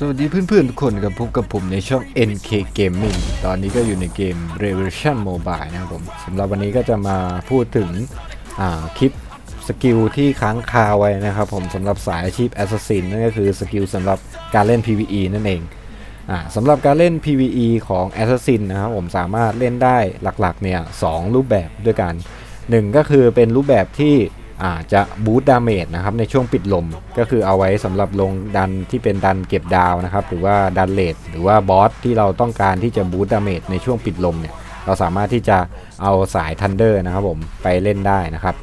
สวัสดีเพื่อนๆทุกคนกับพบกับผมในช่อง NK Gaming ตอนนี้ก็อยู่ในเกม Revolution Mobile นะครับผมสำหรับวันนี้ก็จะมาพูดถึงคลิปสกิลที่ค้างคาไว้นะครับผมสำหรับสายอาชีพ Assassin นั่นก็คือสกิลสำหรับการเล่น PVE นั่นเองอสำหรับการเล่น PVE ของ Assassin นะครับผมสามารถเล่นได้หลักๆเนี่ยสรูปแบบด้วยกัน 1 ก็คือเป็นรูปแบบที่ จะบูตดาเมจนะครับในช่วงปิดลมก็คือเอาไว้สำหรับลงดันที่เป็นดันเก็บดาวนะครับหรือว่าดันเลดหรือว่าบอสที่เราต้องการที่จะบูตดาเมจในช่วงปิดลมเนี่ยเราสามารถที่จะเอาสายทันเดอร์นะครับผมไปเล่นได้นะครับ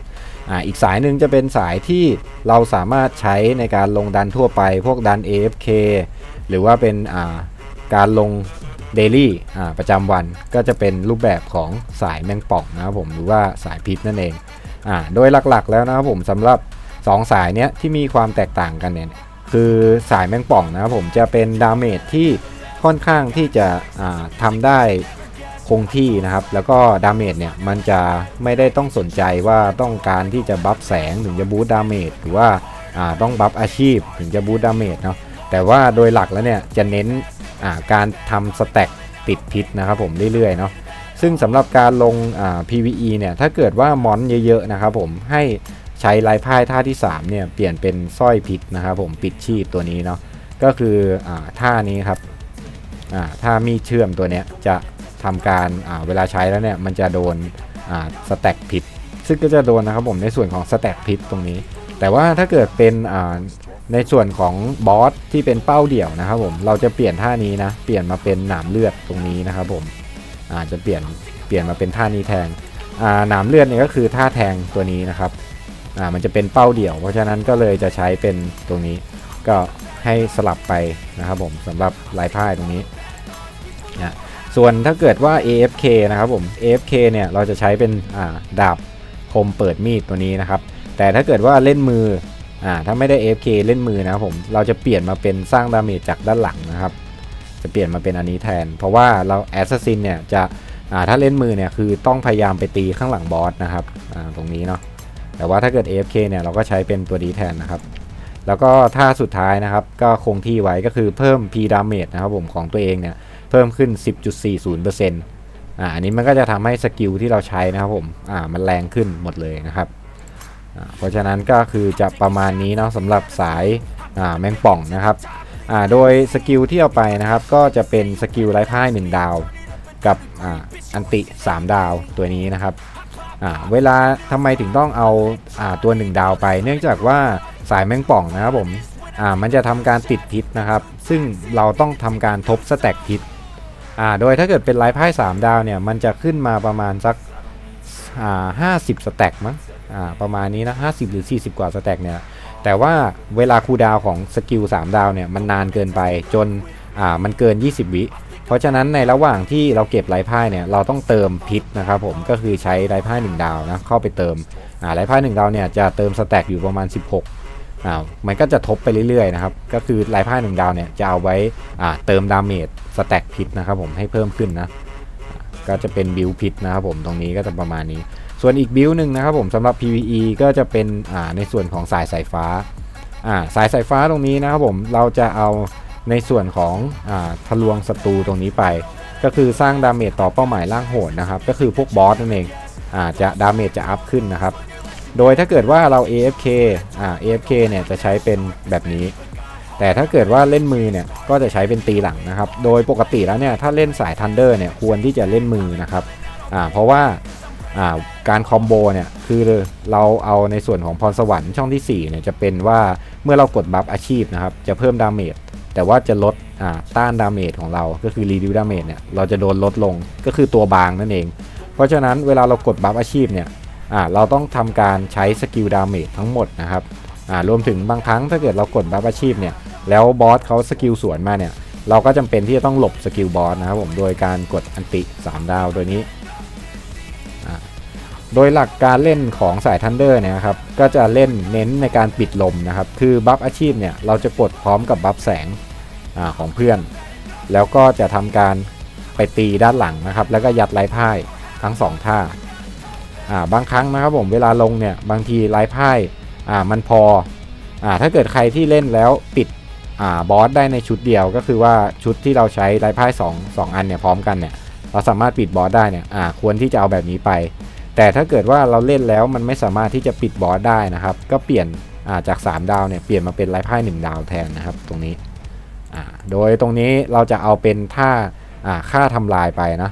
อ่าอีกสายหนึ่งจะเป็นสายที่เราสามารถใช้ในการลงดันทั่วไป พวกดัน AFK หรือว่าเป็นอ่าการลงเดลี่ประจำวันก็จะเป็นรูปแบบของสายแมงป่องนะครับผมหรือว่าสายพิษนั่นเอง อ่าโดยหลักๆ แล้วนะครับผมสำหรับ 2 สายเนี้ยที่มีความแตกต่างกันเนี่ยคือสายแมงป่องนะครับผมจะเป็นดาเมจที่ค่อนข้างที่จะอ่าทำได้คงที่นะครับ แล้วก็ดาเมจเนี่ยมันจะไม่ได้ต้องสนใจว่าต้องการที่จะบัฟแสงถึงจะบูตดาเมจหรือว่าต้องบัฟอาชีพถึงจะบูตดาเมจเนาะแต่ว่าโดยหลักแล้วเนี่ยจะเน้นการทำสแต็กติดพิษนะครับผมเรื่อยๆเนาะ ซึ่งสำหรับการลง PVE เนี่ย ถ้าเกิดว่ามอนเยอะๆนะครับผม ให้ใช้ลายพ่ายท่าที่ 3 เนี่ย เปลี่ยนเป็นสร้อยพิษนะครับผม ปิดชีพตัวนี้เนาะ ก็คืออท่านี้ครับท่ามีเชื่อมตัวเนี้ยจะทำการเวลาใช้แล้วเนี่ย มันจะโดนสแต็กพิษ ซึ่งก็จะโดนนะครับผมในส่วนของสแต็กพิษตรงนี้ แต่ว่าถ้าเกิดเป็นในส่วนของบอสที่เป็นเป้าเดี่ยวนะครับผม เราจะเปลี่ยนท่านี้นะ เปลี่ยนมาเป็นหนามเลือดตรงนี้นะครับผม อาจจะเปลี่ยนเปลี่ยนมาเป็นท่านี้แทงหนามเลือดเนี่ยก็คือท่าแทงตัวนี้นะครับมันจะเป็นเป้าเดี่ยว เพราะฉะนั้นก็เลยจะใช้เป็นตรงนี้ก็ให้สลับไปนะครับผมสำหรับลายพ่ายตรงนี้นะส่วนถ้าเกิดว่า AFK นะครับผม AFK เนี่ยเราจะใช้เป็นาดาบคมเปิดมีดตัวนี้นะครับ แต่ถ้าเกิดว่าเล่นมืออถ้าไม่ได้ AFK เล่นมือนะครับผมเราจะเปลี่ยนมาเป็นสร้างดาเมจจากด้านหลังนะครับ จะเปลี่ยนมาเป็นอันนี้แทน เพราะว่าเราแอสซัสซินเนี่ยจะถ้าเล่นมือเนี่ยคือต้องพยายามไปตีข้างหลังบอสนะครับตรงนี้เนาะแต่ว่าถ้าเกิด AFK เนี่ยเราก็ใช้เป็นตัวดีแทนนะครับ แล้วก็ท่าสุดท้ายนะครับ ก็คงที่ไว้ก็คือเพิ่ม P damage นะครับผมของตัวเองเนี่ยเพิ่มขึ้น 10.40%อ่าอันนี้มันก็จะทำให้สกิลที่เราใช้นะครับผมอ่ามันแรงขึ้นหมดเลยนะครับเพราะฉะนั้นก็คือจะประมาณนี้เนาะสำหรับสายแมงป่องนะครับ อ่าโดยสกิลที่เอาไปนะครับ ก็จะเป็นสกิลไร้พ่าย1ดาว กับอ่าอันติ 3 ดาวตัวนี้นะครับอ่าเวลาทำไมถึงต้องเอาอ่าตัว 1 ดาวไป เนื่องจากว่าสายแมงป่องนะครับผมอ่ามันจะทำการติดพิษนะครับ ซึ่งเราต้องทำการทบสแต็กพิษอ่าโดยถ้าเกิดเป็นไร้พ่าย 3 ดาวเนี่ยมันจะขึ้นมาประมาณสักอ่าห้าสิบสแต็กมั้งอ่าประมาณนี้นะ50หรือ 40 กว่าสแต็กเนี่ย แต่ว่าเวลาคูดาวของสกิล3ดาวเนี่ยมันนานเกินไปจนอ่ามันเกิน 20 วิเพราะฉะนั้นในระหว่างที่เราเก็บไรพ่ายเนี่ยเราต้องเติมพิษนะครับผมก็คือใช้ไรพ่าย1ดาวนะเข้าไปเติมอ่าไรพ่าย1ดาวเนี่ยจะเติมสแต็กอยู่ประมาณ 16อ่ามันก็จะทบไปเรื่อยๆนะครับก็คือไรพ่าย1ดาวเนี่ยจะเอาไว้อ่าเติมดาเมจสแต็กพิษนะครับผมให้เพิ่มขึ้นนะก็จะเป็นบิวพิษนะครับผมตรงนี้ก็จะประมาณนี้ ส่วนอีกบิลหนึ่งนะครับผมสำหรับ PVE ก็จะเป็นในส่วนของสายสายฟ้าสายสายฟ้าตรงนี้นะครับผมเราจะเอาในส่วนของอทะลวงศัตรูตรงนี้ไป ก็คือสร้างดาเมจต่อเป้าหมายล่างโหดนะครับ ก็คือพวกบอสนั่นเองอจะดาเมจจะอัพขึ้นนะครับ โดยถ้าเกิดว่าเรา AFK อ่า AFK เนี่ยจะใช้เป็นแบบนี้ แต่ถ้าเกิดว่าเล่นมือเนี่ยก็จะใช้เป็นตีหลังนะครับ โดยปกติแล้วเนี่ยถ้าเล่นสายทันเดอร์เนี่ยควรที่จะเล่นมือนะครับอ่าเพราะว่า การคอมโบเนี่ยคือเราเอาในส่วนของพรสวรรค์ช่องที่4เนี่ยจะเป็นว่าเมื่อเรากดบัฟอาชีพนะครับจะเพิ่มดาเมจแต่ว่าจะลดต้านดาเมจของเราก็คือรีดิวดาเมจเนี่ยเราจะโดนลดลงก็คือตัวบางนั่นเอง เพราะฉะนั้นเวลาเรากดบัฟอาชีพเนี่ยเราต้องทำการใช้สกิลดาเมจทั้งหมดนะครับรวมถึงบางครั้งถ้าเกิดเรากดบัฟอาชีพเนี่ยแล้วบอสเขาสกิลสวนมาเนี่ยเราก็จำเป็นที่จะต้องหลบสกิลบอสนะครับผมโดยการกดอันติ 3 ดาวโดยนี้ โดยหลักการเล่นของสายทันเดอร์เนี่ยครับก็จะเล่นเน้นในการปิดลมนะครับ คือบัฟอาชีพเนี่ยเราจะกดพร้อมกับบัฟแสงอของเพื่อน แล้วก็จะทำการไปตีด้านหลังนะครับ แล้วก็ยัดไร้พ่ายทั้ง 2 ท่าอ่าบางครั้งนะครับผมเวลาลงเนี่ยบางทีไร้พ่ายอ่ามันพออ่าถ้าเกิดใครที่เล่นแล้วปิดอ่าบอสได้ในชุดเดียวก็คือว่าชุดที่เราใช้ไร้พ่ายสองสองอันเนี่ยพร้อมกันเนี่ยเราสามารถปิดบอสได้เนี่ยอ่าควรที่จะเอาแบบนี้ไป แต่ถ้าเกิดว่าเราเล่นแล้วมันไม่สามารถที่จะปิดบอสได้นะครับ ก็เปลี่ยนาจาก 3 ดาวเนี่ยเปลี่ยนมาเป็นไร้พ่าย1ดาวแทนนะครับตรงนี้ โดยตรงนี้เราจะเอาเป็นท่าาค่าทำลายไปนะ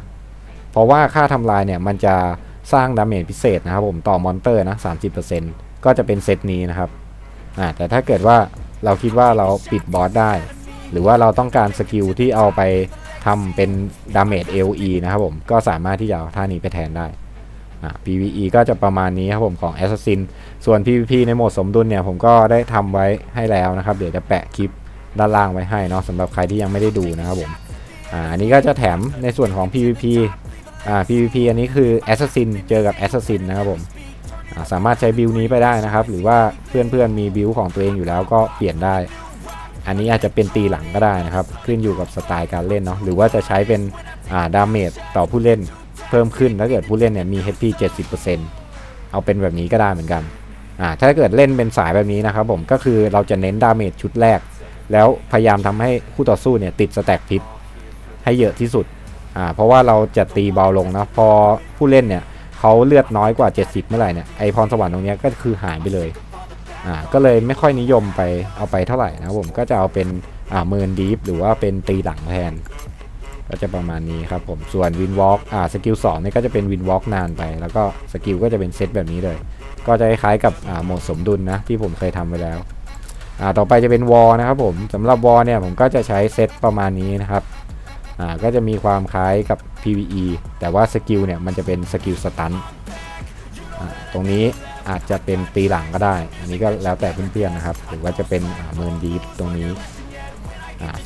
เพราะว่าค่าทำลายเนี่ยมันจะสร้างดาเมจพิเศษนะครับผมต่อมอนเตอร์นะ30%ก็จะเป็นเซตนี้นะครับแต่ถ้าเกิดว่าเราคิดว่าเราปิดบอสได้ หรือว่าเราต้องการสกิลที่เอาไปทำเป็นดาเมจ AOE นะครับผมก็สามารถที่จะเอาท่านี้ไปแทนได้ PVE ก็จะประมาณนี้ครับผมของ Assassin ส่วน PVP ในโหมดสมดุลเนี่ยผมก็ได้ทำไว้ให้แล้วนะครับ เดี๋ยวจะแปะคลิปด้านล่างไว้ให้เนาะสำหรับใครที่ยังไม่ได้ดูนะครับผมอ่าอันนี้ก็จะแถมในส่วนของ PVP อ่า PVP อันนี้คือ Assassin เจอกับ Assassin นะครับผมสามารถใช้บิลนี้ไปได้นะครับ หรือว่าเพื่อนๆมีบิลของตัวเองอยู่แล้วก็เปลี่ยนได้ อันนี้อาจจะเป็นตีหลังก็ได้นะครับ ขึ้นอยู่กับสไตล์การเล่นเนาะหรือว่าจะใช้เป็นอ่าดาเมจต่อผู้เล่น พิ่มขึ้นถ้าเกิดผู้เล่นเนี่ยมี HP 70%เอาเป็นแบบนี้ก็ได้เหมือนกันอ่าถ้าเกิดเล่นเป็นสายแบบนี้นะครับผมก็คือเราจะเน้นดาเมจชุดแรก แล้วพยายามทำให้คู่ต่อสู้เนี่ยติดสแต็กพิษให้เยอะที่สุดอ่าเพราะว่าเราจะตีเบาลงนะพอผู้เล่นเนี่ยเขาเลือดน้อยกว่า 70 เมื่อไหร่เนี่ยไอพรสวรรค์ตรงนี้ก็คือหายไปเลยอ่าก็เลยไม่ค่อยนิยมไปเอาไปเท่าไหร่นะผมก็จะเอาเป็นอ่าเมินดีฟหรือว่าเป็นตีหลังแทน ก็จะประมาณนี้ครับผม ส่วนวินวอล์กอ่าสกิลสองนี่ก็จะเป็นวินวอล์กนานไป แล้วก็สกิลก็จะเป็นเซตแบบนี้เลย ก็จะคล้ายๆกับอ่าโหมดสมดุลนะที่ผมเคยทำไปแล้วอ่าต่อไปจะเป็นวอลนะครับผมสำหรับวอลเนี่ยผมก็จะใช้เซตประมาณนี้นะครับอ่าก็จะมีความคล้ายกับ PVE แต่ว่าสกิลเนี่ยมันจะเป็นสกิลสตันตรงนี้อาจจะเป็นตีหลังก็ได้ อันนี้ก็แล้วแต่เพื่อนๆนะครับ หรือว่าจะเป็นเมินดีฟตรงนี้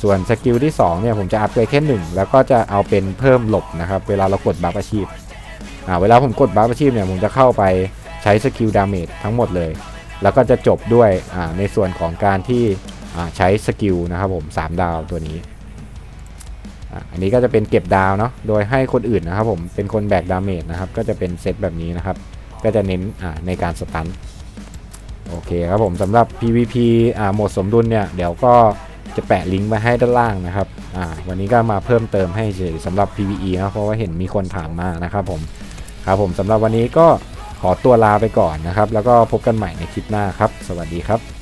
ส่วนสกิลที่2เนี่ยผมจะอัพไปแค่หนึ่งแล้วก็จะเอาเป็นเพิ่มหลบนะครับ เวลาเรากดบัฟอาชีพอ่าเวลาผมกดบัฟอาชีพเนี่ยผมจะเข้าไปใช้สกิลดาเมจทั้งหมดเลย แล้วก็จะจบด้วยอ่าในส่วนของการที่อ่าใช้สกิลนะครับผม3ดาวตัวนี้อ่าอันนี้ก็จะเป็นเก็บดาวเนาะโดยให้คนอื่นนะครับผมเป็นคนแบกดาเมจนะครับก็จะเป็นเซตแบบนี้นะครับ ก็จะเน้นอ่าในการสตันโอเคครับผมสำหรับ PVP อ่าโหมดสมดุลเนี่ยเดี๋ยวก็ จะแปะลิงก์ไว้ให้ด้านล่างนะครับอ่าวันนี้ก็มาเพิ่มเติมให้เฉยสำหรับ PVE นะเพราะว่าเห็นมีคนถามมานะครับผมครับผมสำหรับวันนี้ก็ขอตัวลาไปก่อนนะครับ แล้วก็พบกันใหม่ในคลิปหน้าครับ สวัสดีครับ